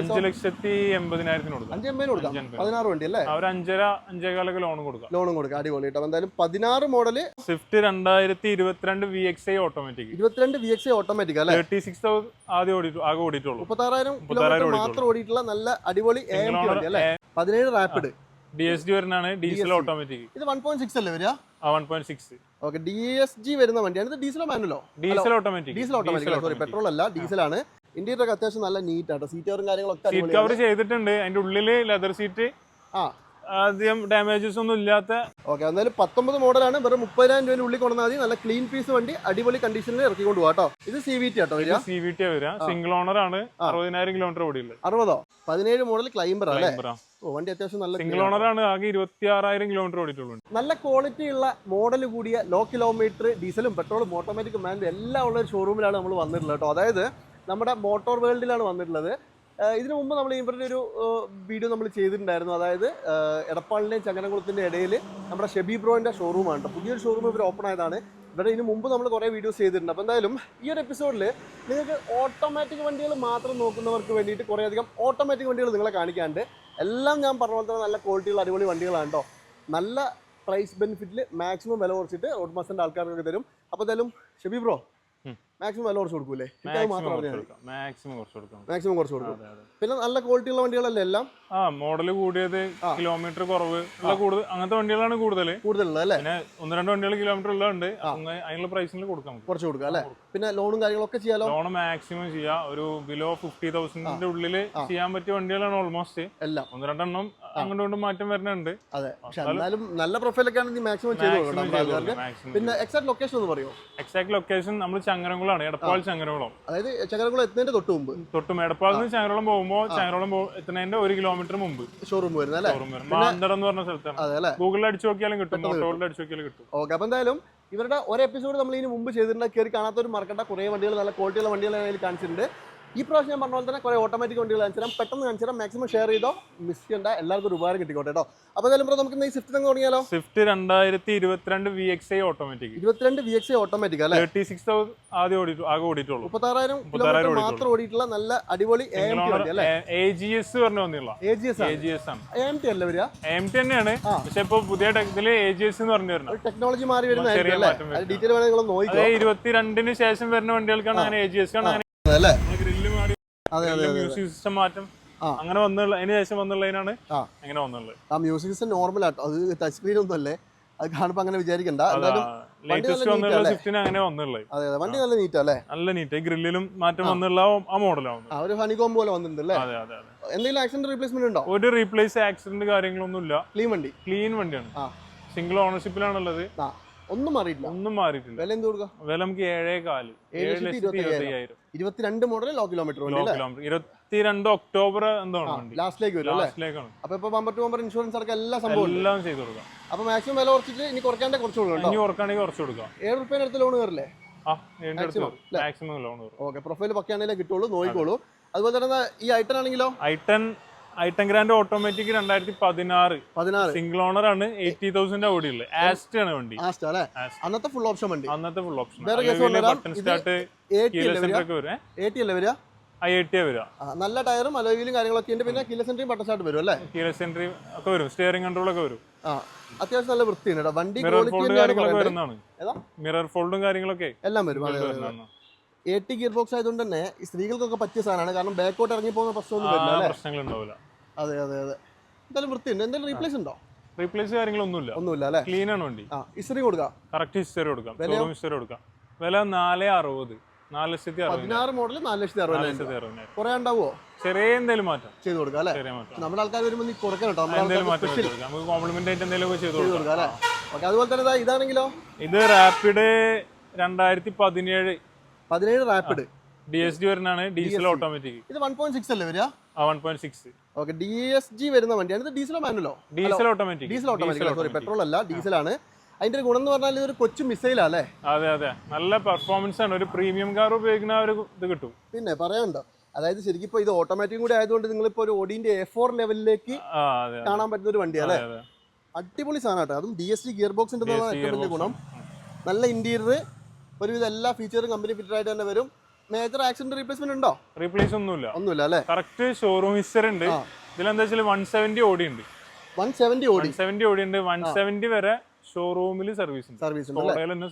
അഞ്ച് ലക്ഷത്തി എൺപതിനായിരത്തിന് കൊടുക്കാം. അഞ്ച് എൺപതിന് കൊടുക്കാം. പതിനാറ് വണ്ടി അല്ലേ? ഒരു അഞ്ചര അഞ്ചേകാലൊക്കെ ലോൺ കൊടുക്കാം. ലോണും കൊടുക്കാം. അടിപൊളി കേട്ടോ. എന്തായാലും പതിനാറ് മോഡൽ സ്വിഫ്റ്റ് രണ്ടായിരത്തി ഇരുപത്തിരണ്ട് വി എക്സ് ഐ ഓട്ടോമാറ്റിക് ഇരുപത്തിരണ്ട് വി എക്സ് ഓട്ടോമാറ്റിക് അല്ലേ? തേർട്ടി സിക്സ് ആദ്യം ഓടിയിട്ടു ആകെ ഓടിയിട്ടുള്ളൂ. മുപ്പത്താറായിരം മാത്രം ഓടിയിട്ടുള്ള നല്ല അടിപൊളി എ എം വണ്ടി അല്ലേ? പതിനേഴ് റാപ്പിഡ് ഡി എസ് ജി വരുന്നതാണ്. ഡീസൽ ഓട്ടോമാറ്റിക് ഇത് വൺ പോയിന്റ് സിക്സ് അല്ലേ വരിക? ആ one point six okay D S G വരുന്ന വണ്ടിയാണ്. ഇത് ഡീസലോ മാനുവലോ diesel automatic diesel automatic sorry petrol അല്ല? ഡീസലാണ് ഇന്ത്യയുടെ ഒക്കെ അത്യാവശ്യം നല്ല നീറ്റ് ആട്ടോ കവറും കാര്യങ്ങളൊക്കെ സീറ്റ് കവർ ചെയ്തിട്ടുണ്ട്. അതിന്റെ ഉള്ളിൽ ലെതർ സീറ്റ് ആ. അധികം ഡാമേജസ് ഒന്നും ഇല്ലാത്ത ഓക്കെ എന്നാലും പത്തൊമ്പത് മോഡലാണ്. വെറും മുപ്പതിനായിരം രൂപ ഉള്ളിൽ കൊണ്ടുവന്നാൽ മതി. നല്ല ക്ലീൻ പീസ് വണ്ടി അടിപൊളി കണ്ടീഷനിൽ ഇറക്കിക്കൊണ്ട് പോകാം ഇത് സി വി ടി ആട്ടോ വരിക. സി വി ടി വരിക. സിംഗിൾ ഓണർ ആണ്. അറുപതിനായിരം കിലോമീറ്റർ ഓടിയുള്ളത് അറുപതോ? പതിനേഴ് മോഡൽ ക്ലൈംബർ അല്ലേ ഓ വണ്ടി അത്യാവശ്യം നല്ല സിംഗിൾ ഓണർ ആണ്. ആകെ ഇരുപത്തി ആറായിരം കിലോമീറ്റർ ഓടിയിട്ടുള്ളൂ നല്ല ക്വാളിറ്റി ഉള്ള മോഡൽ കൂടിയ ലോ കിലോമീറ്റർ ഡീസലും പെട്രോളും ഓട്ടോമാറ്റിക് മാനും എല്ലാം ഉള്ള ഒരു ഷോറൂമിലാണ് നമ്മൾ വന്നിട്ടുള്ളത് കേട്ടോ. അതായത് നമ്മുടെ മോട്ടോർ വേൾഡിലാണ് വന്നിട്ടുള്ളത്. ഇതിനു മുമ്പ് നമ്മൾ ഇവരുടെ ഒരു വീഡിയോ നമ്മൾ ചെയ്തിട്ടുണ്ടായിരുന്നു. അതായത് എടപ്പാളിന്റെയും ചങ്ങനകുളത്തിന്റെ ഇടയിൽ നമ്മുടെ ഷെബി ബ്രോയിന്റെ ഷോറൂമാണ് പുതിയൊരു ഷോറൂം ഇവർ ഓപ്പൺ ആയതാണ്. ഇവിടെ ഇതിനു മുമ്പ് നമ്മൾ കുറേ വീഡിയോസ് ചെയ്തിട്ടുണ്ട്. അപ്പോൾ എന്തായാലും ഈ ഒരു എപ്പിസോഡിൽ നിങ്ങൾക്ക് ഓട്ടോമാറ്റിക് വണ്ടികൾ മാത്രം നോക്കുന്നവർക്ക് വേണ്ടിയിട്ട് കുറേയധികം ഓട്ടോമാറ്റിക് വണ്ടികൾ നിങ്ങളെ കാണിക്കാണ്ട് എല്ലാം ഞാൻ പറഞ്ഞ പോലെ തന്നെ നല്ല ക്വാളിറ്റിയുള്ള അടിപൊളി വണ്ടികളാണ് കേട്ടോ നല്ല പ്രൈസ് ബെനിഫിറ്റിൽ മാക്സിമം വില കുറച്ചിട്ട് റോഡ് ആൾക്കാർക്ക് തരും. അപ്പോൾ എന്തായാലും ഷെബി ബ്രോ. മാക്സിമം വില കുറച്ച് കൊടുക്കൂലേ? മാക്സിമം കുറച്ച് കൊടുക്കാം. മാക്സിമം കുറച്ച് കൊടുക്കാം. പിന്നെ നല്ല ക്വാളിറ്റി ഉള്ള വണ്ടികളല്ലേ എല്ലാം? ആ മോഡൽ കൂടിയത് കിലോമീറ്റർ കുറവ് ഉള്ള കൂടുതൽ അങ്ങനത്തെ വണ്ടികളാണ് കൂടുതൽ കൂടുതലുള്ളത് അല്ലേ? പിന്നെ ഒന്ന് രണ്ട് വണ്ടികൾ കിലോമീറ്റർ ഉള്ളതുണ്ട്. അതിനുള്ള പ്രൈസിൽ കൊടുക്കാം കുറച്ച് കൊടുക്കാം അല്ലേ? പിന്നെ ലോണും കാര്യങ്ങളൊക്കെ ചെയ്യാലോ? ലോൺ മാക്സിമം ചെയ്യാം. ഒരു ബിലോ ഫിഫ്റ്റി തൗസൻഡിന്റെ ഉള്ളിൽ ചെയ്യാൻ പറ്റിയ വണ്ടികളാണ് ഓൾമോസ്റ്റ് എല്ലാം. ഒന്ന് രണ്ടെണ്ണം അങ്ങോട്ടും മാറ്റം വരുന്നുണ്ട്. അതെ. പക്ഷെ എന്നാലും നല്ല പ്രൊഫൈലൊക്കെ ആണെങ്കിൽ മാക്സിമം ചെയ്തു പിന്നെ എക്സാക്ട് ലൊക്കേഷൻ ഒന്ന് പറയോ എക്സാക്ട് ലൊക്കേഷൻ നമ്മൾ ചങ്ങരംകുളമാണ് എടപ്പാൾ ചങ്ങരംകുളം. അതായത് ചങ്ങരകുളം എത്തുന്നതിന്റെ തൊട്ട് മുമ്പ്. തൊട്ടും എടപ്പാളിൽ നിന്ന് ചങ്ങരംകുളം പോകുമ്പോൾ ചങ്ങരംകുളം എത്തുന്നതിന്റെ ഒരു കിലോമീറ്റർ മുമ്പ്. ഷോറൂം വരുന്നത്. അല്ലേ ഷോറൂം മാന്തട എന്ന് പറഞ്ഞ സ്ഥലത്താണ്. അതെ അല്ലേ? ഗൂഗിളിൽ അടിച്ചു നോക്കിയാലും കിട്ടും. മോട്ടോറിൽ അടിച്ചു നോക്കിയാലും കിട്ടും. ഓക്കെ അപ്പൊ എന്തായാലും ഇവരുടെ ഒരു എപ്പിസോഡ് നമ്മൾ ഇതിന് മുമ്പ് ചെയ്തിട്ടുണ്ട് കയറി കാണാത്തൊരു മറക്കണ്ട. കുറേ വണ്ടികൾ നല്ല ക്വാളിറ്റിയുള്ള വണ്ടികൾ കാണിച്ചിട്ടുണ്ട്. ഈ പ്രാവശ്യം ഞാൻ പറഞ്ഞ പോലെ തന്നെ കുറേ ഓട്ടോമാറ്റിക് വണ്ടികൾ കാണിച്ചു തരാം. പെട്ടെന്ന് കാണിച്ചു തരാം. മാക്സിമം ഷെയർ ചെയ്തോ? മിസ് ചെയ്യണ്ട. എല്ലാവർക്കും ഒരു ഉപകാരം കിട്ടിക്കോട്ടെ കേട്ടോ. അപ്പോൾ എന്തായാലും ബ്രോ നമുക്ക് ഈ സ്വിഫ്റ്റ് തന്നെ തുടങ്ങിയാലോ? സ്വിഫ്റ്റ് രണ്ടായിരത്തി ഇരുപത്തിരണ്ട് വി എക്സ് ഐ ഓട്ടോമാറ്റിക് ഇരുപത്തിരണ്ട് വി എക്സ് ഐ ഓട്ടോമാറ്റിക് അല്ലേ? തേർട്ടി സിക്സ് ആദ്യം ഓടിയിട്ടു ആകെ ഓടിയിട്ടുള്ളൂ. മുപ്പത്താറായിരം കിലോമീറ്റർ മാത്രം ഓടിയിട്ടുള്ള നല്ല അടിപൊളി എ എം ടി വണ്ടി അല്ലേ? എ ജി എസ് പറഞ്ഞു വന്നില്ല A G S A G S ആണ്. എ എം ടി അല്ലേ വരിക? എം ടി തന്നെയാണ്. പക്ഷെ ഇപ്പൊ പുതിയ ഇതിൽ എ ജി എസ് എന്ന് പറഞ്ഞു വരുന്നത്. ടെക്നോളജി മാറി വരുന്ന ഡീറ്റെയിൽ വേണമെങ്കിൽ നിങ്ങൾ നോക്കിക്കോ. ഇരുപത്തിരണ്ടിന് ശേഷം വരുന്ന വണ്ടികൾക്കാണ് അങ്ങനെ എ ജി എസ് ആണ് അല്ലേ ഗ്രില്ല് മാറി അതെ അതെ മ്യൂസിക് സിസ്റ്റം മാറ്റം. അങ്ങനെ വന്നുള്ള അതിന് ശേഷം വന്നുള്ളതിനാണ് അങ്ങനെ വന്നുള്ളത്. ആ മ്യൂസിക് സിസ്റ്റം നോർമൽ ആട്ടോ. അത് ടച്ച് സ്ക്രീൻ ഒന്നും അല്ലേ? അത് കാണുമ്പോൾ അങ്ങനെ വിചാരിക്കണ്ട. അങ്ങനെ വന്നുള്ളത്. അതെ അതെ വണ്ടി നല്ല നീറ്റ് അല്ലേ നല്ല നീറ്റ് ഗ്രില്ലിലും മാറ്റം വന്നുള്ള ആ മോഡലാണ് ഒരു ഹണികോം പോലെ വന്നിട്ടുണ്ട് അല്ലേ? എന്തെങ്കിലും ആക്സിഡന്റ് റീപ്ലേസ്മെന്റ് ഉണ്ടോ? ഒരു റീപ്ലേസ് ആക്സിഡന്റ് കാര്യങ്ങളൊന്നും ഇല്ല ക്ലീൻ വണ്ടി. ക്ലീൻ വണ്ടിയാണ്. സിംഗിൾ ഓണർഷിപ്പിലാണുള്ളത് ഒന്നും മാറിയിട്ടില്ല. ഒന്നും മാറിയിട്ടില്ല. വില എന്ത് കൊടുക്കുക വില നമുക്ക് ഏഴേ കാൽ ഏഴ് ലക്ഷത്തി ഇരുപത്തിരണ്ട് മോഡൽ ലോ കിലോമീറ്റർ കിലോമീറ്റർ ഇരുപത്തിരണ്ട് ഒക്ടോബർ എന്താണ് ലാസ്റ്റിലേക്ക് വരും ലാസ്റ്റിലേക്കാണ് അപ്പൊ ഇപ്പൊ ബമ്പർ ടു ബമ്പർ ഇൻഷുറൻസ് അടക്കം എല്ലാ സംഭവം എല്ലാം ചെയ്ത് കൊടുക്കാം. അപ്പൊ മാക്സിമം വില കുറച്ചിട്ട് ഇനി കുറയ്ക്കാണ്ട് കുറച്ച് കൊടുക്കാം ഇനി കുറക്കാണെങ്കിൽ കുറച്ച് കൊടുക്കാം. ഏഴ് റുപ്യേന്റെ അടുത്ത് ലോൺ കയറില്ലേ മാക്സിമം ലോൺ ഓക്കെ പ്രൊഫൈൽ പക്കാണെങ്കിലേ കിട്ടുള്ളൂ നോക്കിക്കോളൂ. അതുപോലെ തന്നെ ഈ ഐട്ടൺ ആണെങ്കിലോ? ഐട്ടൻ ഐട്ടൻ ഗ്രാൻഡ് ഓട്ടോമാറ്റിക് രണ്ടായിരത്തി പതിനാറ്. പതിനാറ് സിംഗിൾ ഓണർ ആണ് എയ്റ്റി തൗസൻഡ് ഓടിയുള്ളത് ആസ്റ്റ് ആണ് വണ്ടി. അന്നത്തെ ഫുൾ ഓപ്ഷൻ വണ്ടി. അന്നത്തെ ഫുൾ ഓപ്ഷൻ ബട്ടൺ സ്റ്റാർട്ട് വരും നല്ല ടയറും അലോയിലും കാര്യങ്ങളൊക്കെ ഉണ്ട്. പിന്നെ കില സെൻട്രിയും ബട്ടൺ സ്റ്റാർട്ട് വരും അല്ലേ? കീല സെൻട്രി ഒക്കെ വരും. സ്റ്റിയറിംഗ് കൺട്രോൾ ഒക്കെ വരും. അത്യാവശ്യം നല്ല വൃത്തിയുണ്ട് കേട്ടോ. വണ്ടി മിറർ ക്വാളിറ്റി ഫോൾഡ് തന്നെയാണ് കാര്യങ്ങളൊക്കെ വരുന്നതാണ്. മിറർ ഫോൾഡും കാര്യങ്ങളൊക്കെ എല്ലാം വരും. അതെ അതെ വരുന്നതാണ്. എ ടി ഗിയർ ബോക്സ് ആയതുകൊണ്ട് തന്നെ ഈ സ്ത്രീകൾക്കൊക്കെ പറ്റിയ സാധനമാണ്. കാരണം ബാക്കോട്ട് ഇറങ്ങി പോകുന്ന പ്രശ്നമൊന്നും വരില്ല അല്ലേ? പ്രശ്നങ്ങൾ ഉണ്ടാവില്ല. അതെ അതെ അതെ. എന്തായാലും വൃത്തിയുണ്ട്. എന്തായാലും റീപ്ലേസ് ഉണ്ടോ? റീപ്ലേസ് കാര്യങ്ങളൊന്നുമില്ല. ഒന്നുമില്ല അല്ലേ? ക്ലീൻ ആണ് വണ്ടി. ആ ഇസ്ത്രീ കൊടുക്കാം. കറക്റ്റ് ഇസ്റ്ററി കൊടുക്കാം. ഷോറൂം ഇസ്റ്ററി കൊടുക്കാം. വില നാല് അറുപത്. നാല് ലക്ഷത്തി പതിനാറ് മോഡൽ നാല് ലക്ഷത്തി അറുപത് അറുപതിനായിരം ലക്ഷത്തി അറുപത് കുറെ ഉണ്ടാവുമോ ചെറിയ എന്തെങ്കിലും മാറ്റം. ചെയ്ത് കൊടുക്കാം അല്ലേ? ചെറിയ മാറ്റം. നമ്മുടെ ആൾക്കാർ വരുമ്പോൾ നീ കൊടുക്കണം കേട്ടോ. നമുക്ക് കോംപ്ലിമെന്റ് ആയിട്ട് എന്തെങ്കിലും ചെയ്ത് കൊടുക്കാം. അല്ലേ? ഓക്കെ അതുപോലെ തന്നെ ഇതാ ഇതാണെങ്കിലോ? ഇത് റാപ്പിഡ് രണ്ടായിരത്തി പതിനേഴ് പതിനേഴ് റാപ്പിഡ് ഡി എസ് ഡി വരുന്നതാണ് ഡീസൽ ഓട്ടോമാറ്റിക് ഇത് വൺ പോയിന്റ് സിക്സ് അല്ലേ വരിക? One point six okay D S G വരുന്ന വണ്ടിയാണ്. ഇത് ഡീസലോ മാനുവലോ diesel automatic diesel automatic sorry petrol അല്ല ഡീസലാണ് അതിന്റെ ഗുണം എന്ന് പറഞ്ഞാൽ ഇതൊരു കൊച്ചു മിസൈലാ അല്ലേ അതെ അതെ. നല്ല പെർഫോമൻസ് ആണ്. ഒരു പ്രീമിയം കാർ ഉപയോഗിക്കുന്ന ഒരു ഇത് കിട്ടും. പിന്നെ പറയാനുണ്ടോ? അതായത് ശരിക്കും ഇപ്പൊ ഇത് ഓട്ടോമാറ്റിക് കൂടി ആയതുകൊണ്ട് നിങ്ങൾ ഇപ്പൊ ഒരു ഓടിന്റെ എ ഫോർ ലെവലിലേക്ക് കാണാൻ പറ്റുന്ന ഒരു അതെ അടിപൊളി സാധനം കേട്ടോ. അതും D S G gear box. ഗുണം. നല്ല ഇന്റീരിയർ ഒരുവിധ എല്ലാ ഫീച്ചറും കമ്പനി ഫിറ്റഡ് ആയിട്ട് തന്നെ വരും. മേജർ ആക്സിഡന്റ് റീപ്ലേസ്മെന്റ് ഉണ്ടോ? റീപ്ലേസ് ഒന്നുമില്ല. ഒന്നുമില്ല അല്ലേ? കറക്റ്റ് ഷോറൂം ഹിസ്റ്ററി ഉണ്ട്. ഇതിലെന്താ വെച്ചാൽ വൺ സെവന്റി ഓടി ഉണ്ട്. വൺ സെവന്റി ഓടി സെവന്റി ഓടി ഉണ്ട്. വൺ സെവന്റി വരെ ഷോറൂമിൽ സർവീസ് സർവീസ്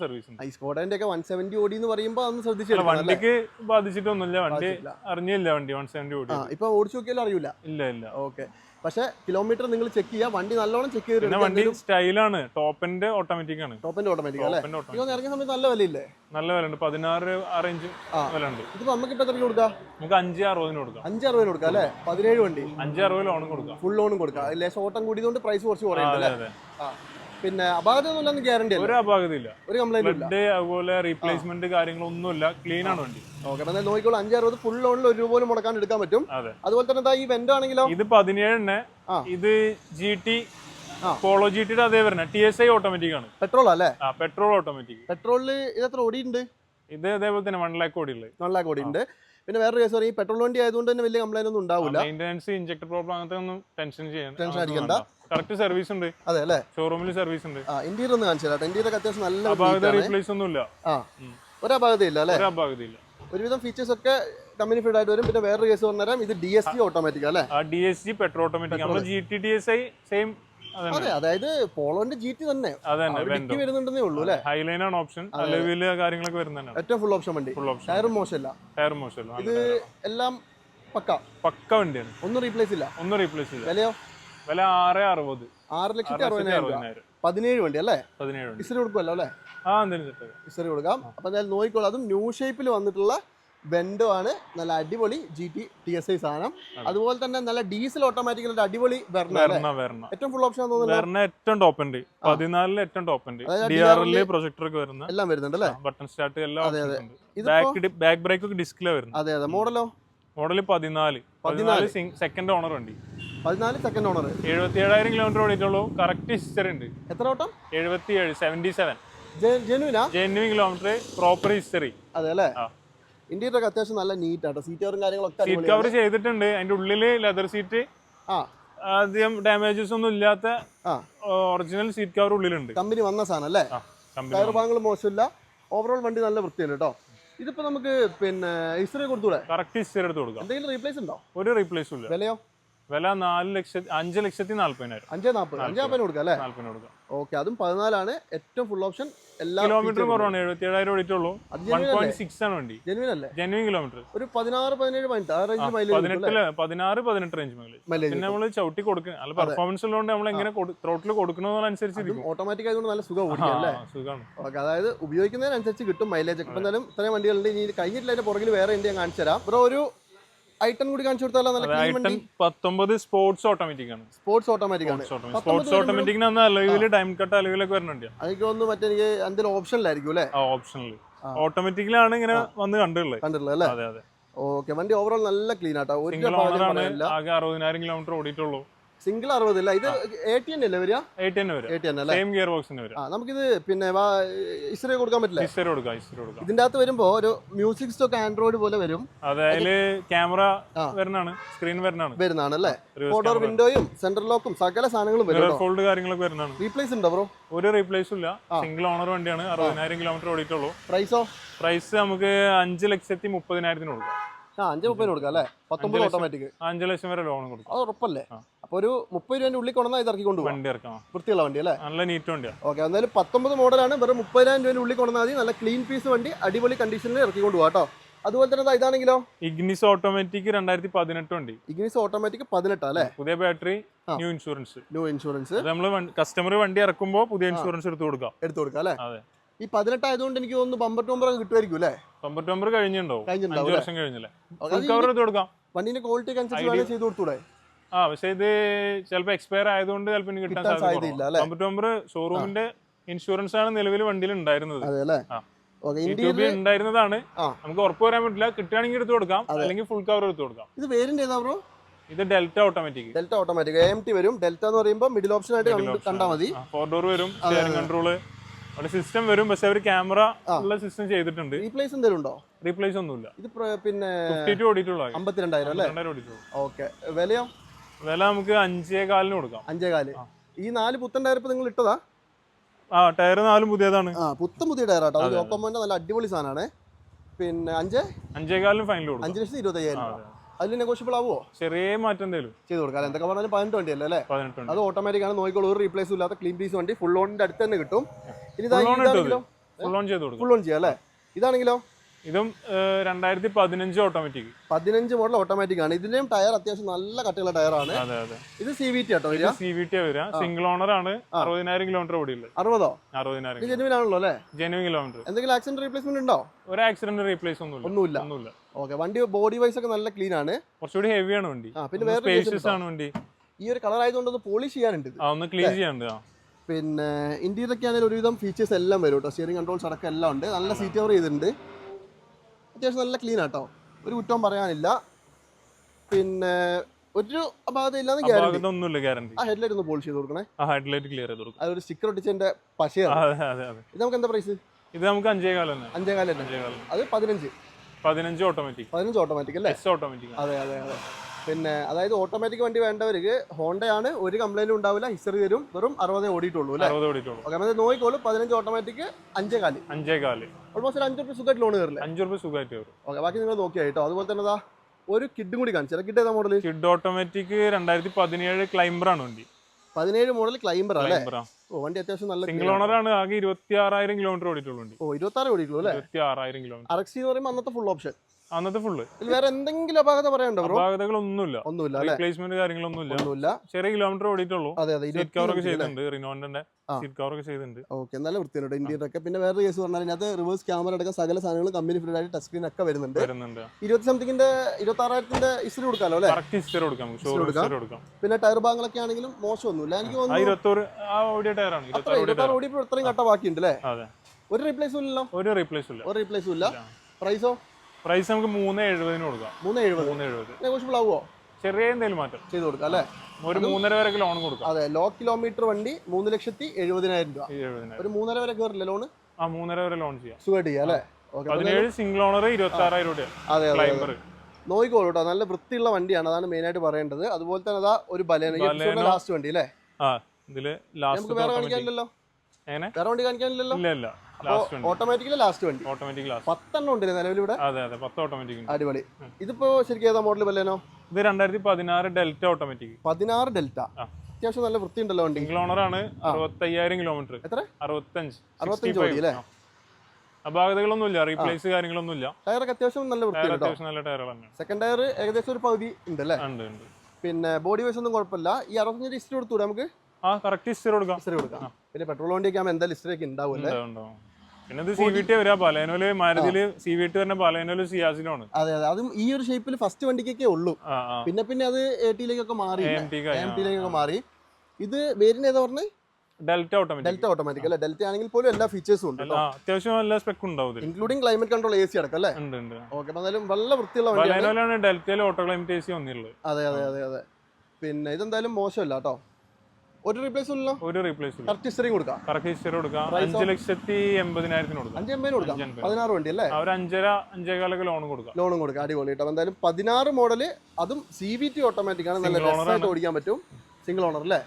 സർവീസ് സ്കോഡന്റെ ഒക്കെ വൺ സെവന്റി ഓടി എന്ന് പറയുമ്പോൾ അന്ന് ശ്രദ്ധിച്ചില്ല വണ്ടിക്ക് ബാധിച്ചിട്ടൊന്നുമില്ല. വണ്ടി അറിഞ്ഞില്ല വണ്ടി വൺ സെവന്റി ഓടി ഇപ്പൊ ഓടിച്ചു നോക്കിയാലും അറിയില്ല ഇല്ല ഇല്ല. ഓക്കെ. പക്ഷെ കിലോമീറ്റർ നിങ്ങൾ ചെക്ക് ചെയ്യുക. വണ്ടി നല്ലോണം ചെക്ക് പിന്നെ വണ്ടി ചെയ്ത് സ്റ്റൈലാണ്. ടോപ്പിന്റെ ഓട്ടോമാറ്റിക് ആണ്. ടോപ്പിന്റെ ഓട്ടോമാറ്റിക് അല്ലേ? ഇറങ്ങിയ സമയത്ത് നല്ല വിലയില്ലേ? നല്ല വില ഉണ്ട് പതിനാറ് റേഞ്ച്. വില ഉണ്ട് ഇതിപ്പോ നമുക്ക് ഇപ്പൊ എത്ര കൊടുക്കാം? നമുക്ക് അഞ്ച് അറുപതിന് കൊടുക്കാം. അഞ്ച് അറുപതിന് കൊടുക്കാം അല്ലേ? പതിനേഴ് വണ്ടി. അഞ്ച് അറുപത് ലോണും കൊടുക്കാം. ഫുൾ ലോണും കൊടുക്കാം. ലേശം ഓട്ടം കൂടിയതുകൊണ്ട് പ്രൈസ് കുറച്ച് കുറയുന്നുണ്ട് അല്ലേ? പിന്നെ അപാകതയൊന്നും ഗ്യാരണ്ടി അല്ല. ഒരു അപാകതയില്ല. ഒരു കംപ്ലൈന്റ് അതുപോലെ റീപ്ലേസ്മെന്റ് കാര്യങ്ങളൊന്നുമില്ല. ക്ലീൻ ആണ് വണ്ടി. ഓക്കെ അപ്പൊ നോക്കിക്കോളൂ. അഞ്ചറുപത് ഫുൾ ലോണിൽ ഒരു രൂപ പോലും മുടക്കാൻ എടുക്കാൻ പറ്റും. അതെ. അതുപോലെ തന്നെ ഈ വെന്റ് ആണെങ്കിലോ? ഇത് പതിനേഴിന് ആ. ഇത് ജി ടി. പോളോ ജി ടിയുടെ അതേ വരുന്നത് ടി എസ് ഐ ഓട്ടോമാറ്റിക് ആണ്. പെട്രോൾ അല്ലേ? പെട്രോൾ ഓട്ടോമാറ്റിക് പെട്രോളിൽ ഇത് എത്ര ഓടിയുണ്ട് ഇത് അതേപോലെ തന്നെ വൺ ലാക്ക് ഓടിയുള്ളത് ലാക്ക് ഓടിയുണ്ട് പിന്നെ വേറെ കേസ് പറയും പെട്രോൾ വണ്ടി ആയതുകൊണ്ട് തന്നെ വലിയ കംപ്ലൈന്റ് ഒന്നും ഉണ്ടാവില്ല. മെയിന്റെനൻസ് ഇഞ്ചക്ടർ പ്രോബ്ലം അങ്ങനത്തെ ഒന്നും ടെൻഷൻ ചെയ്യാൻ ടെൻഷൻ അടിക്കണ്ട. കറക്റ്റ് സർവീസ് ഉണ്ട്. അതെ അല്ലേ? ഷോറൂമിൽ സർവീസ് ഉണ്ട്. ആ ഇന്റീരിയർ ഒന്ന് കാണിച്ചു തരാം ഇന്റീരിയർ അത്യാവശ്യം നല്ല റീപ്ലേസ് ഒന്നുമില്ല. ആ ഒരു ഇല്ല അല്ലേ? ഒരു അപാകതയില്ല ഒരുവിധം ഫീച്ചേഴ്സ് ഒക്കെ കമ്പനി ഫീഡ് ആയിട്ട് വരും. പിന്നെ വേറൊരു കേസ് പറഞ്ഞുതരാം. ഇത് ഡി എസ് ടി ഓട്ടോമാറ്റിക് അല്ലേ? D S G petrol automatic G T D S I same അതെ അതായത് പോളോന്റെ ജി ടി തന്നെ. ഡിക്കി വരുന്നുണ്ടെന്നേ ഉള്ളൂ അല്ലെ? ഹൈലൈൻ ആണ് ഓപ്ഷൻ അലവിൽ കാര്യങ്ങളൊക്കെ വരുന്നുണ്ട് ഏറ്റവും ഫുൾ ഓപ്ഷൻ വണ്ടി. ടയർ മോശമല്ല ടയറും ടയർ മോശമല്ല. ഇത് എല്ലാം പക്ക. പക്ക വണ്ടിയാണ്. ഒന്നും റീപ്ലേസ് ഇല്ല. ഒന്നും റീപ്ലേസ് ഇല്ല. വിലയോ? വില ആറ് അറുപത്. ആറ് ലക്ഷത്തി അറുപതിനായിരം. പതിനേഴ് വണ്ടി അല്ലേ? പതിനേഴ് ഉണ്ട് ഇസ്രി കൊടുക്കുമല്ലോ അല്ലേ? ആ എന്തെങ്കിലും ഇസ്രി കൊടുക്കാം. അപ്പൊ എന്തായാലും നോക്കിക്കോളൂ. അതും ന്യൂ ഷേപ്പിൽ വന്നിട്ടുള്ള ബെൻഡോ ആണ്. നല്ല അടിപൊളി G T T S I സാധനം. അതുപോലെ തന്നെ നല്ല ഡീസൽ ഓട്ടോമാറ്റിക്കൽ അടിപൊളി ഏറ്റവും ഫുൾ ഓപ്ഷൻ തോന്നുന്നു ഏറ്റവും ടോപ്പ് ഉണ്ട്. പതിനാലിൽ ഏറ്റവും ടോപ്പ് ഉണ്ട്. പ്രൊജക്ടർ ഒക്കെ വരുന്ന. എല്ലാം വരുന്നുണ്ട് അല്ലേ? ബട്ടൺ സ്റ്റാർട്ട് എല്ലാം അതെ, ബാക്ക് ബാക്ക് ബ്രേക്ക് ഒക്കെ ഡിസ്പ്ലേ വരുന്നത്. അതെ അതെ. മോഡലോ? മോഡൽ പതിനാല്. പതിനാല്. സെക്കൻഡ് ഓണർ വണ്ടി. പതിനാല് സെക്കൻഡ് ഓണർ എഴുപത്തി ഏഴായിരം കിലോമീറ്റർ ഓടിയിട്ടുള്ളൂ. കറക്റ്റ് ഹിസ്റ്ററി ഉണ്ട്. എത്ര ഓട്ടം? എഴുപത്തി ഏഴ് സെവന്റി സെവൻ ജെനുവിനാ ജെനുവിൻ കിലോമീറ്റർ പ്രോപ്പർ ഹിസ്റ്ററി അതെ അല്ലേ. ഒക്കെ അത്യാവശ്യം നല്ല നീറ്റ് ആട്ടോ. സീറ്റുകളും കാര്യങ്ങളൊക്കെ സീറ്റ് കവർ ചെയ്തിട്ടുണ്ട്. അതിന്റെ ഉള്ളിൽ ലെതർ സീറ്റ് ആ. അധികം ഡാമേജസ് ഒന്നും ഇല്ലാത്ത ഒറിജിനൽ സീറ്റ് കവർ ഉള്ളിലുണ്ട്. കമ്പനി വന്ന സാധനം അല്ലേ? കമ്പനി ടയർ ഭാഗങ്ങൾ മോശമില്ല. ഓവറോൾ വണ്ടി നല്ല വൃത്തിയാണ് കേട്ടോ ഇതിപ്പോ നമുക്ക് പിന്നെ ഹിസ്റ്ററി കൊടുത്തൂടെ? കറക്റ്റ് ഹിസ്റ്ററി എടുത്ത് കൊടുക്കാം. എന്തെങ്കിലും റീപ്ലേസ് ഉണ്ടോ? ഒരു റീപ്ലേസും ഇല്ല. വിലയോ? വില നാല് ലക്ഷത്തി അഞ്ച് ലക്ഷത്തി നാല്പതിനായിരം. അഞ്ചേ നാൽപ്പത് അഞ്ചേ നാൽപ്പതിന് കൊടുക്കാം അല്ലേ? നാല്പതിന് കൊടുക്കാം. ഓക്കെ അതും പതിനാലാണ് ഏറ്റവും ഫുൾ ഓപ്ഷൻ എല്ലാ കിലോമീറ്റർ കുറവാണ് എഴുപത്തി ഏഴായിരം ഓടിയിട്ടുള്ളൂ. അത് വൺ പോയിന്റ് സിക്സ് ആണ് വണ്ടി. ജെനുവിൻ അല്ലേ? ജെനുവിൻ കിലോമീറ്റർ ഒരു പതിനാറ് പതിനേഴ് പതിനെട്ട് ആ റേഞ്ച് മൈലേജ് പതിനെട്ടിൽ പതിനാറ് പതിനെട്ട് റേഞ്ച് മൈലേജ് പിന്നെ നമ്മൾ ചവിട്ടി കൊടുക്കുക അല്ല പെർഫോമൻസ് ഉള്ളതുകൊണ്ട് നമ്മൾ എങ്ങനെ ത്രോട്ടിൽ കൊടുക്കുന്നതിനനുസരിച്ച് ഓട്ടോമാറ്റിക് ആയതുകൊണ്ട് നല്ല സുഖം ആ, ഓടിക്കാം സുഖമാണ് ഓക്കെ അതായത് ഉപയോഗിക്കുന്നതിനനുസരിച്ച് കിട്ടും മൈലേജ് ഒക്കെ. ഇപ്പം എന്തായാലും ഇത്രയും വണ്ടികളുണ്ട്. ഇനി കഴിഞ്ഞിട്ടില്ല അതിന്റെ പുറകിൽ വേറെ ഉണ്ട് ഞാൻ കാണിച്ചു തരാം. ബ്രോ ഒരു ഐറ്റം കൂടി കാണിച്ചു കൊടുത്താലോ? നല്ല പത്തൊമ്പത് സ്പോർട്സ് ഓട്ടോമാറ്റിക് ആണ്. സ്പോർട്സ് ഓട്ടോമാറ്റിക് ആണ്. സ്പോർട്സ് ഓട്ടോമാറ്റിക് അലവിൽ ടൈം കട്ട് അലവിലൊക്കെ വരുന്നുണ്ട് അതൊക്കെ ഒന്ന് മറ്റേ എനിക്ക് എന്തെങ്കിലും ഓപ്ഷനിലായിരിക്കും അല്ലേ? ആ ഓപ്ഷനിൽ ഓട്ടോമാറ്റിക്കിലാണ് ഇങ്ങനെ വന്ന് കണ്ടുള്ളത് കണ്ടിട്ടുള്ളത് അല്ലേ? അതെ അതെ. ഓക്കെ വണ്ടി ഓവറോൾ നല്ല ക്ലീൻ ആട്ടോ. ഒരു സിംഗിൾ അപാകതയും ഓണറാണ് ആകെ അറുപതിനായിരം കിലോമീറ്റർ ഓടിയിട്ടുള്ളൂ. സിംഗിൾ അറുപതില്ല. ഇത് എ ടി എൻ അല്ലേ വരിക? വരും. എ ടി എൻ അല്ലേ? സെയിം ഗിയർ ബോക്സിന് വരും. ആ നമുക്കിത് പിന്നെ ഇസ്രോ കൊടുക്കാൻ പറ്റില്ല? ഇസ്രോ കൊടുക്കാം ഇസ്രോ കൊടുക്കാം. ഇതിന്റെ അകത്ത് വരുമ്പോ ഒരു മ്യൂസിക് സ്റ്റോക്ക് ആൻഡ്രോയിഡ് പോലെ വരും. അതായത് ക്യാമറ. വരുന്നതാണ് സ്ക്രീൻ വരുന്നതാണ്. വരുന്നതാണ് അല്ലേ? ഫോട്ടോ വിൻഡോയും സെന്റർ ലോക്കും സകല സാധനങ്ങളും വരും ഫോൾഡ് കാര്യങ്ങളൊക്കെ വരുന്നതാണ്. റീപ്ലേസ് ഉണ്ടോ ബ്രോ ഒരു റീപ്ലേസും ഇല്ല. സിംഗിൾ ഓണർ വണ്ടിയാണ്. അറുപതിനായിരം കിലോമീറ്റർ ഓടിയിട്ടുള്ളൂ. പ്രൈസോ പ്രൈസ് നമുക്ക് അഞ്ച് ലക്ഷത്തി മുപ്പതിനായിരത്തിന് കൊടുക്കാം. അഞ്ച് മുപ്പതിന് കൊടുക്കാം അല്ലേ? പത്തൊമ്പത്. ഓട്ടോമാറ്റിക് അഞ്ച് ലക്ഷം വരെ ലോൺ കൊടുക്കാം. അത് ഉറപ്പല്ലേ? ആ. അപ്പൊ ഒരു മുപ്പത് രൂപന്റെ ഉള്ളിൽ കൊണ്ടുവന്നാൽ ഇത് ഇറക്കി കൊണ്ടുപോകും വണ്ടി ഇറക്കാം വൃത്തിയുള്ള വണ്ടി അല്ലേ നല്ല നീറ്റ് വണ്ടിയാ. ഓക്കെ എന്തായാലും പത്തൊമ്പത് മോഡലാണ്. വെറും മുപ്പതിനായിരം രൂപ ഉള്ളിൽ കൊണ്ടുവന്നാൽ മതി. നല്ല ക്ലീൻ പീസ് വണ്ടി അടിപൊളി കണ്ടീഷനിൽ ഇറക്കി കൊണ്ടുപോകാം കേട്ടോ അതുപോലെ തന്നെ ഇതാണെങ്കിലോ? ഇഗ്നിസ് ഓട്ടോമാറ്റിക് രണ്ടായിരത്തി പതിനെട്ട് വണ്ടി. ഇഗ്നിസ് ഓട്ടോമാറ്റിക് പതിനെട്ടാ അല്ലേ? പുതിയ battery new insurance new insurance നമ്മൾ നമ്മൾ കസ്റ്റമർ വണ്ടി ഇറക്കുമ്പോൾ പുതിയ ഇൻഷുറൻസ് എടുത്തു കൊടുക്കാം. എടുത്തു കൊടുക്കാം അല്ലേ? അതെ. ഈ പതിനെട്ട് ആയതുകൊണ്ട് എനിക്ക് തോന്നുന്നു ബമ്പർ നമ്പർ കിട്ടുമായിരിക്കും അല്ലേ? Bumper number കഴിഞ്ഞിട്ടുണ്ടാവും. കഴിഞ്ഞിട്ടുണ്ടാവും അഞ്ച് അല്ലേ? വർഷം കഴിഞ്ഞല്ലേ? കൊടുക്കാം. വണ്ടിന്റെ ക്വാളിറ്റി അനുസരിച്ച് ചെയ്ത് കൊടുത്തൂടെ? ആ പക്ഷെ ഇത് ചിലപ്പോൾ എക്സ്പയർ ആയതുകൊണ്ട് ചിലപ്പോൾ ഇനി കിട്ടാൻ സാധ്യതയില്ല, അല്ലേ? ഷോറൂമിന്റെ ഇൻഷുറൻസ് ആണ് നിലവിൽ വണ്ടിയിൽ ഉണ്ടായിരുന്നത്. അതെ അല്ലേ? ആ. ഓക്കെ ഉണ്ടായിരുന്നതാണ്. നമുക്ക് ഉറപ്പ് വരാൻ പറ്റില്ല. കിട്ടുകയാണെങ്കിൽ എടുത്തു കൊടുക്കാം. അല്ലെങ്കിൽ ഫുൾ കവർ എടുത്തു കൊടുക്കാം. ഇത് വേരിയന്റ് ഏതാ ബ്രോ ഇത് Delta automatic Delta automatic M T വരും. ഡെൽറ്റ എന്ന് പറയുമ്പോൾ മിഡിൽ ഓപ്ഷൻ ആയിട്ട് കണ്ട് കണ്ടാൽ മതി. ഫോർ ഡോർ വരും സ്റ്റിയറിംഗ് കൺട്രോൾ അവിടെ സിസ്റ്റം വരും. പക്ഷെ അവർ ക്യാമറ ഉള്ള സിസ്റ്റം ചെയ്തിട്ടുണ്ട്. റീപ്ലേസ് എന്തെങ്കിലും ഉണ്ടോ? റീപ്ലേസ് ഒന്നുമില്ല. ഇത് പിന്നെ ഓടിയിട്ടുള്ള അമ്പത്തിരണ്ടായിരം അല്ലേ? ഓക്കെ. വിലയോ? വില നമുക്ക് അഞ്ചേ കാലിന് കൊടുക്കാം. അഞ്ചേ കാൽ ഈ നാല് പുത്തൻ ടയർ ഇപ്പൊ നിങ്ങൾ ഇട്ടതാ? ആ ടയർ നാലും പുതിയതാണ്. ആ പുത്തൻ പുതിയ ടയർ ആട്ടോ. അത് നല്ല അടിപൊളി സാധനമാണ് പിന്നെ അഞ്ച്? അഞ്ചേകാലിന് ഫൈനൽ കൊടുക്കും. അഞ്ച് ലക്ഷത്തി ഇരുപത്തയ്യായിരം. അതിൽ നെഗോഷ്യബിൾ ആവുമോ ചെറിയ മാറ്റം എന്തെങ്കിലും ചെയ്ത് കൊടുക്കാം. എന്തൊക്കെ പറഞ്ഞാലും പതിനെട്ട് വണ്ടി അല്ലേ? പതിനെട്ടുണ്ട് അത് ഓട്ടോമാറ്റിക് ആണ്. നോക്കിക്കോളൂ. ഒരു റീപ്ലേസ് ഇല്ലാത്ത ക്ലീൻ പീസ് വണ്ടി. ഫുൾ ഓണിന്റെ അടുത്ത് തന്നെ കിട്ടും. ഇനി ഫുൾ ഓൺ ചെയ്ത് കൊടുക്കും. ഫുൾ ഓൺ ചെയ്യാം അല്ലേ? ഇതാണെങ്കിലോ? ഇതും രണ്ടായിരത്തി പതിനഞ്ച് ഓട്ടോമാറ്റിക് പതിനഞ്ച് മോഡൽ ഓട്ടോമാറ്റിക് ആണ്. ഇതിന്റെയും ടയർ അത്യാവശ്യം നല്ല കട്ടിയുള്ള ടയറാണ് അതെ അതെ. ഇത് സി വി ടി ആട്ടോ വരിക? സി വി ടി വരിക. സിംഗിൾ ഓണർ ആണ്. അറുപതിനായിരം കിലോമീറ്റർ ഓടിയുള്ളത് അറുപതോ? അറുപതിനായിരം ഇത് ജെനുവിൻ ആണല്ലോ അല്ലേ? ജെനുവിൻ കിലോമീറ്റർ എന്തെങ്കിലും ആക്സിഡന്റ് റീപ്ലേസ്മെന്റ് ഉണ്ടോ? ഒരു ആക്സിഡന്റ് റീപ്ലേസ് ഒന്നുമില്ല. ഒന്നുമില്ല. ഒന്നുമില്ല. ഓക്കെ വണ്ടി ബോഡി വൈസ് ഒക്കെ നല്ല ക്ലീൻ ആണ്. കുറച്ചുകൂടി ഹെവി ആണ് വണ്ടി. പിന്നെ വേറെ സ്പേഷ്യസ് ആണ് വണ്ടി. ഈ ഒരു കളർ ആയതുകൊണ്ട് ഒന്ന് പോളിഷ് ചെയ്യാനുണ്ട് ഇത്. ഒന്ന് ക്ലീൻ ചെയ്യാണ്ട് പിന്നെ ഇന്ത്യയിലൊക്കെ ആണെങ്കിൽ ഒരുവിധം ഫീച്ചേഴ്സ് എല്ലാം വരും കേട്ടോ. സ്റ്റിയറിംഗ് കൺട്രോൾസ് അടക്കം എല്ലാം ഉണ്ട്. നല്ല സീറ്റ് കവർ ചെയ്തിട്ടുണ്ട്. അത്യാവശ്യം നല്ല ക്ലീൻ ആട്ടോ. ഒരു കുറ്റവും പറയാനില്ല. പിന്നെ ഒരു അപാകത ഇല്ലാന്ന് ഗ്യാരണ്ടി ഒന്നുമില്ല ഗ്യാരണ്ടി ആ ഹെഡ്ലൈറ്റ് ഒന്ന് പോളിഷ് ചെയ്ത് കൊടുക്കണേ. ആ ഹെഡ്ലൈറ്റ് ക്ലിയർ ചെയ്ത് കൊടുക്കും. അതൊരു സ്റ്റിക്കർ ഒട്ടിച്ചതിന്റെ പശയാണ്. അതെ അതെ അതെ. ഇത് നമുക്ക് എന്താ പ്രൈസ് ഇത് നമുക്ക് അഞ്ചേകാലം അഞ്ചേകാലം അത് പതിനഞ്ച്. പതിനഞ്ച് ഓട്ടോമാറ്റിക് പതിനഞ്ച് ഓട്ടോമാറ്റിക് അല്ലേ? എസ് ഓട്ടോമാറ്റിക് അതെ അതെ അതെ. പിന്നെ അതായത് ഓട്ടോമാറ്റിക് വണ്ടി വേണ്ടവർക്ക് ഹോണ്ടയാണ് ഒരു കംപ്ലൈന്റും ഉണ്ടാവില്ല ഹിസ്റ്ററി തരും വെറും അറുപതേ ഓടിയിട്ടുള്ളൂ അല്ലേ? അറുപത് ഓടിയിട്ടുള്ളൂ. ഓക്കെ അപ്പോൾ നോക്കിക്കോളൂ പതിനഞ്ച് ഓട്ടോമാറ്റിക് അഞ്ചേ കാലി. അഞ്ചേ കാലി ഓൾമോസ്റ്റ് ഒരു അഞ്ച് റുപ്യ സുഖമായിട്ട് ലോൺ കയറില്ല? അഞ്ചു റുപ്യ സുഖമായിട്ട് വരും ഓക്കെ ബാക്കി നിങ്ങൾ നോക്കിയാ കേട്ടോ. അതുപോലെ തന്നെ ഒരു കിഡും കൂടി കാണിച്ചു. കിഡ് ഏതാ മോഡൽ കിഡ് ഓട്ടോമാറ്റിക് രണ്ടായിരത്തി പതിനേഴ് ക്ലൈംബർ ആണ് വണ്ടി. പതിനേഴ് മോഡൽ ക്ലൈംബർ അല്ലേ? ഓ വണ്ടി അത്യാവശ്യം നല്ല സിംഗിൾ ഓണർ ആണ്. ആകെ ഇരുപത്തി ആറായിരം കിലോമീറ്റർ ഓടിയിട്ടുള്ളൂ ഓ ഇരുപത്തി ആറ് ഓടിയിട്ടുള്ളൂ അല്ലേ? ഇരുപത്തി ആറായിരം കിലോമീറ്റർ അറക്സി എന്ന് പറയുമ്പോൾ അന്നത്തെ ഫുൾ ഓപ്ഷൻ അന്നത്തെ ഫുള്ള് വേറെ എന്തെങ്കിലും അപാകത പറയാനുണ്ടോ ബ്രോ അപാകതകളൊന്നുമില്ല. ഒന്നുമില്ല റീപ്ലേസ്മെന്റ് കാര്യങ്ങളൊന്നുമില്ല. ഒന്നുമില്ല. ചെറിയ കിലോമീറ്റർ ഓടിയിട്ടുള്ളൂ. അതെ അതെ സീറ്റ് കവർ ഒക്കെ ചെയ്തിട്ടുണ്ട് സീറ്റ് കവർ ഒക്കെ ചെയ്തിട്ടുണ്ട്. ഓക്കെ നല്ല വൃത്തിയുണ്ട് ഇന്ത്യയുടെ ഒക്കെ പിന്നെ വേറെ കേസ് പറഞ്ഞാൽ അതിനകത്ത് റിവേഴ്സ് ക്യാമറ അടക്കം സകല സാധനങ്ങളും കമ്പനി ഫ്രീ ആയിട്ട് ടച്ച് സ്ക്രീൻ ഒക്കെ വരുന്നുണ്ട്. വരുന്നുണ്ട്. ഇരുപത്തി സംതിങ്ങിന്റെ ഇരുപത്തി ആറായിരത്തിന്റെ ഇസ്റ്റർ കൊടുക്കാലോ അല്ലേ? കറക്റ്റ് കൊടുക്കാം കൊടുക്കാം. പിന്നെ ടയർ ഭാഗങ്ങളൊക്കെ ആണെങ്കിലും മോശമൊന്നുമില്ല. എനിക്ക് തോന്നുന്നു ഇരുപത്തി ഇത്രയും കട്ട ബാക്കിയുണ്ട് അല്ലേ? ഒരു റീപ്ലേസും ഇല്ലല്ലോ. ഒരു റീപ്ലേസ് ഇല്ല. ഒരു റീപ്ലേസും ഇല്ല. പ്രൈസോ പ്രൈസ് നമുക്ക് മൂന്ന് എഴുപതിന് കൊടുക്കാം. മൂന്ന് എഴുപത്. മൂന്ന് എഴുപത്. നെഗോഷ്യബിൾ ആവുമോ ചെറിയ എന്തെങ്കിലും മാറ്റം. ചെയ്ത് കൊടുക്കാം അല്ലേ? ഒരു മൂന്നര വരെ ലോൺ കൊടുക്കാം. അതെ ലോ കിലോമീറ്റർ വണ്ടി മൂന്ന് ലക്ഷത്തി എഴുപതിനായിരം രൂപ. ഒരു മൂന്നര വരെ കയറില്ല ലോൺ ആ മൂന്നര വരെ ലോൺ ചെയ്യാം. സുഖമായിട്ട് ചെയ്യാം അല്ലേ? പതിനേഴ് സിംഗിൾ ഓണർ ഇരുപത്തി ആറായിരം രൂപയാണ് അതെ കേട്ടോ നല്ല വൃത്തിയുള്ള വണ്ടിയാണ് അതാണ് മെയിൻ ആയിട്ട് പറയേണ്ടത്. അതുപോലെ തന്നെ അതാ ഒരു ബലേന. ലാസ്റ്റ് വണ്ടി അല്ലേ? നമുക്ക് വേറെ കാണിക്കാനില്ലല്ലോ? വേറെ വണ്ടി കാണിക്കാനില്ലല്ലോ? ഇല്ല. ഓട്ടോമാറ്റിക്കലി ലാസ്റ്റ് വണ്ടി. ഓട്ടോമാറ്റിക് ലാസ്റ്റ് പത്തെണ്ണം ഉണ്ടല്ലേ നിലവിലിവിടെ അതെ അതെ. പത്ത് ഓട്ടോമാറ്റിക് ഉണ്ട്. അടിപൊളി. ഇതിപ്പോ ശരിക്കും ഏതാ മോഡൽ ബലേനോ ഇത് രണ്ടായിരത്തി പതിനാറ് ഡെൽറ്റ ഓട്ടോമാറ്റിക് പതിനാറ് ഡെൽറ്റ. അത്യാവശ്യം നല്ല വൃത്തിയുണ്ടല്ലോ വണ്ടി. സിംഗിൾ ഓണർ ആണ്. അറുപത്തയ്യായിരം കിലോമീറ്റർ എത്ര? അറുപത്തഞ്ച്. അറുപത്തഞ്ച് ഓടി അല്ലേ അപാകതകളൊന്നും ഇല്ല റീപ്ലേസ് കാര്യങ്ങളൊന്നും ഇല്ല ടയറൊക്കെ അത്യാവശ്യം നല്ല അത്യാവശ്യം നല്ല ടയറുകൾ തന്നെയാണ് സെക്കൻഡ് ടയർ ഏകദേശം ഒരു പകുതി ഉണ്ട് അല്ലേ ഉണ്ട് ഉണ്ട്. പിന്നെ ബോഡി വൈസ് ഒന്നും കുഴപ്പമില്ല. ഈ അറുപത്തഞ്ച് ഹിസ്റ്ററി കൊടുത്തൂടെ നമുക്ക്? ആ കറക്റ്റ് ഹിസ്റ്ററി കൊടുക്കാം. ഹിസ്റ്ററി കൊടുക്കാം. പിന്നെ പെട്രോൾ വണ്ടിയൊക്കെ ആകുമ്പോൾ എന്തായാലും. പിന്നെ ഇത് സി വി ടി വരിക പലേനോൽ മാരുതിയിൽ സി വി ടി വരുന്ന പലേനോൽ സിയാസിലാണ് അതെ അതെ. അതും ഈ ഒരു ഷേപ്പിൽ ഫസ്റ്റ് വണ്ടിക്കൊക്കെ ഉള്ളൂ. പിന്നെ പിന്നെ അത് എ ടിയിലേക്കൊക്കെ മാറി എം ടി ടിയിലേക്കൊക്കെ മാറി. ഇത് വേരിന് ഏതാ പറഞ്ഞേ? ഡെൽറ്റ ഓട്ടോമാറ്റിക് ഡെൽറ്റ ഓട്ടോമാറ്റിക് അല്ലേ? ഡെൽറ്റ ആണെങ്കിൽ പോലും എല്ലാ ഫീച്ചേഴ്സും ഉണ്ട് അത്യാവശ്യം എല്ലാ സ്പെക്ക് ഉണ്ടാവും including climate control A C അടക്കം അല്ലേ? ഓക്കെ എന്തായാലും നല്ല വൃത്തിയുള്ള വണ്ടിയാണ്. ഡെൽറ്റയിൽ ഓട്ടോ ക്ലൈമറ്റ് എ സി വന്നിട്ടുള്ളത്. അതെ അതെ അതെ അതെ. പിന്നെ ഇതെന്തായാലും മോശമല്ല കേട്ടോ ഒരു റീപ്ലേസ് ഇല്ലല്ലോ ഒരു റീപ്ലേസ് ഇല്ല. കറക്റ്റ് ഹിസ്റ്ററി കൊടുക്കാം. കറക്റ്റ് ഹിസ്റ്ററി കൊടുക്കാം. അഞ്ച് ലക്ഷത്തി എൺപതിനായിരത്തിന് കൊടുക്കാം. അഞ്ച് എൺപതിന് കൊടുക്കാം. പതിനാറ് വണ്ടി അല്ലേ? അവർ ഒരു അഞ്ചര അഞ്ചേകാലൊക്കെ ലോൺ കൊടുക്കാം. ലോണും കൊടുക്കാം. അടിപൊളി കേട്ടോ. എന്തായാലും പതിനാറ് മോഡൽ അതും സി വി ടി ഓട്ടോമാറ്റിക് ആണ്. നല്ല രസമായിട്ട് ഓടിക്കാൻ പറ്റും. സിംഗിൾ ഓണർ അല്ലേ?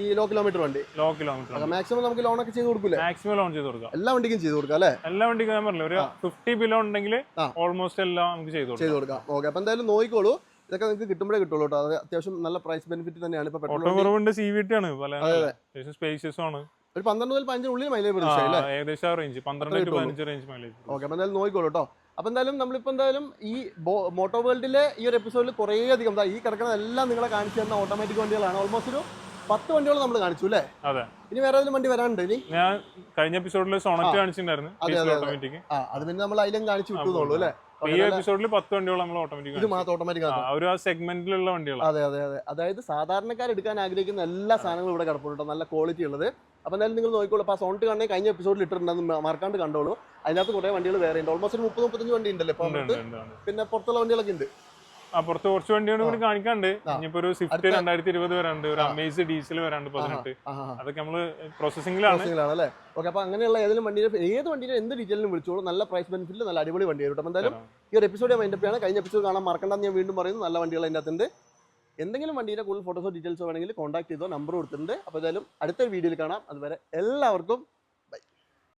ഈ ലോ കിലോമീറ്റർ വണ്ടി. ലോ കിലോമീറ്റർ മാക്സിമം നമുക്ക് ലോൺ ഒക്കെ ചെയ്ത് കൊടുക്കില്ലേ മാക്സിമം ലോൺ ചെയ്ത് കൊടുക്കാം. എല്ലാ വണ്ടിക്കും ചെയ്ത് കൊടുക്കാം അല്ലേ? എല്ലാ വണ്ടിക്കും ഞാൻ പറഞ്ഞില്ല ഒരു ഫിഫ്റ്റി ബിലോ ഉണ്ടെങ്കിൽ ഓൾമോസ്റ്റ് എല്ലാം നമുക്ക് ചെയ്ത് കൊടുക്കാം. ചെയ്ത് കൊടുക്കാം. ഓക്കെ അപ്പൊ എന്തായാലും നോക്കിക്കോളൂ. ഇതൊക്കെ നിങ്ങൾക്ക് കിട്ടുമ്പോഴേ കിട്ടുള്ളൂ കേട്ടോ. അത് അത്യാവശ്യം നല്ല പ്രൈസ് ബെനിഫിറ്റ് തന്നെയാണ്. ഇപ്പൊ പെട്രോൾ കുറവുണ്ട് സി വി ടി ആണ്. അത്യാവശ്യം സ്പേഷ്യസും ആണ്. ഒരു പന്ത്രണ്ട് മുതൽ പതിനഞ്ചിന് ഉള്ളിൽ മൈലേജ് പ്രതീക്ഷ ഏകദേശം റേഞ്ച് പന്ത്രണ്ട്. പതിനഞ്ച് റേഞ്ച് മൈലേജ് ഓക്കെ അപ്പൊ എന്തായാലും നോക്കിക്കോളൂ കേട്ടോ. അപ്പൊ എന്തായാലും നമ്മളിപ്പോ എന്തായാലും ഈ മോട്ടോ വേൾഡിലെ ഈ ഒരു എപ്പിസോഡിൽ കുറേ അധികം ഈ കിടക്കുന്ന എല്ലാം നിങ്ങളെ കാണിച്ചു തന്ന ഓട്ടോമാറ്റിക് വണ്ടികളാണ്. ഓൾമോസ്റ്റ് ഒരു പത്ത് വണ്ടികൾ നമ്മൾ കാണിച്ചു അല്ലേ? അതെ. ഇനി വേറെ ഏതെങ്കിലും വണ്ടി വരാനുണ്ട് ഇനി? ഞാൻ കഴിഞ്ഞ എപ്പിസോഡിൽ സോണറ്റ് കാണിച്ചിട്ടുണ്ടായിരുന്നു. അതെ, അതെ, അതെ. ഓട്ടോമാറ്റിക് ആ അത് പിന്നെ നമ്മൾ അതിലും കാണിച്ചു വിട്ടുന്നുള്ളൂ അല്ലേ? ഈ എപ്പിസോഡിൽ പത്ത് വണ്ടികൾ നമ്മൾ ഓട്ടോമാറ്റിക് ഇത് മാത്രം ഓട്ടോമാറ്റിക് ആണ് ഒരു ആ സെഗ്മെന്റിലുള്ള വണ്ടികളാണ് അതെ അതെ അതെ. അതായത് സാധാരണക്കാർ എടുക്കാൻ ആഗ്രഹിക്കുന്ന എല്ലാ സാധനങ്ങളും ഇവിടെ കിടപ്പുണ്ട് നല്ല ക്വാളിറ്റി ഉള്ളത്. അപ്പൊ എന്തായാലും നിങ്ങൾ നോക്കിക്കോളൂ. അപ്പോൾ ആ സോണിട്ട് കാണണേ കഴിഞ്ഞ എപ്പിസോഡിൽ ഇട്ടിട്ടുണ്ടെന്ന് മറക്കാണ്ട് കണ്ടോളൂ. അതിനകത്ത് കുറേ വണ്ടികൾ വേറെ ഉണ്ട്. ഓൾമോസ്റ്റ് ഒരു മുപ്പത് മുപ്പത്തഞ്ച് വണ്ടി ഉണ്ടല്ലോ ഇപ്പോൾ. പിന്നെ പുറത്തുള്ള വണ്ടികളൊക്കെ ഉണ്ട്. പുറത്ത് കുറച്ച് വണ്ടികൾ കൂടി കാണിക്കാണ്ട് ഇനിയിപ്പോ ഒരു സ്വിഫ്റ്റ് രണ്ടായിരത്തി ഇരുപത് വരാണ്ട് ഒരു അമേസ് ഡീസൽ വരാണ്ട് പതിനെട്ട്. അതൊക്കെ നമ്മൾ പ്രോസസിംഗിലാണ് ആണ് അല്ലേ ഓക്കെ അപ്പൊ അങ്ങനെയുള്ള ഏതെങ്കിലും വണ്ടിയുടെ ഏത് വണ്ടിയുടെ എന്ത് ഡീറ്റെയിലും വിളിച്ചോളൂ. നല്ല പ്രൈസ് ബെനിഫിറ്റ് നല്ല അടിപൊളി വണ്ടി ആയിരുന്നു എന്തായാലും ഈ ഒരു എപ്പിസോഡ് ഞാൻ മൈൻഡപ്പ് ചെയ്യണം. കഴിഞ്ഞ എപ്പിസോഡ് കാണാൻ മറക്കണ്ടെന്ന് ഞാൻ വീണ്ടും പറയുന്നു. നല്ല വണ്ടികൾ അതിന്റെ അകത്തുണ്ട്. എന്തെങ്കിലും വണ്ടിയുടെ കൂടുതൽ ഫോട്ടോസോ ഡീറ്റെയിൽസോ വേണമെങ്കിൽ കോൺടാക്ട് ചെയ്തോ നമ്പർ കൊടുത്തിട്ടുണ്ട്. അപ്പോൾ ഏതായാലും അടുത്ത വീഡിയോയിൽ കാണാം. അതുവരെ എല്ലാവർക്കും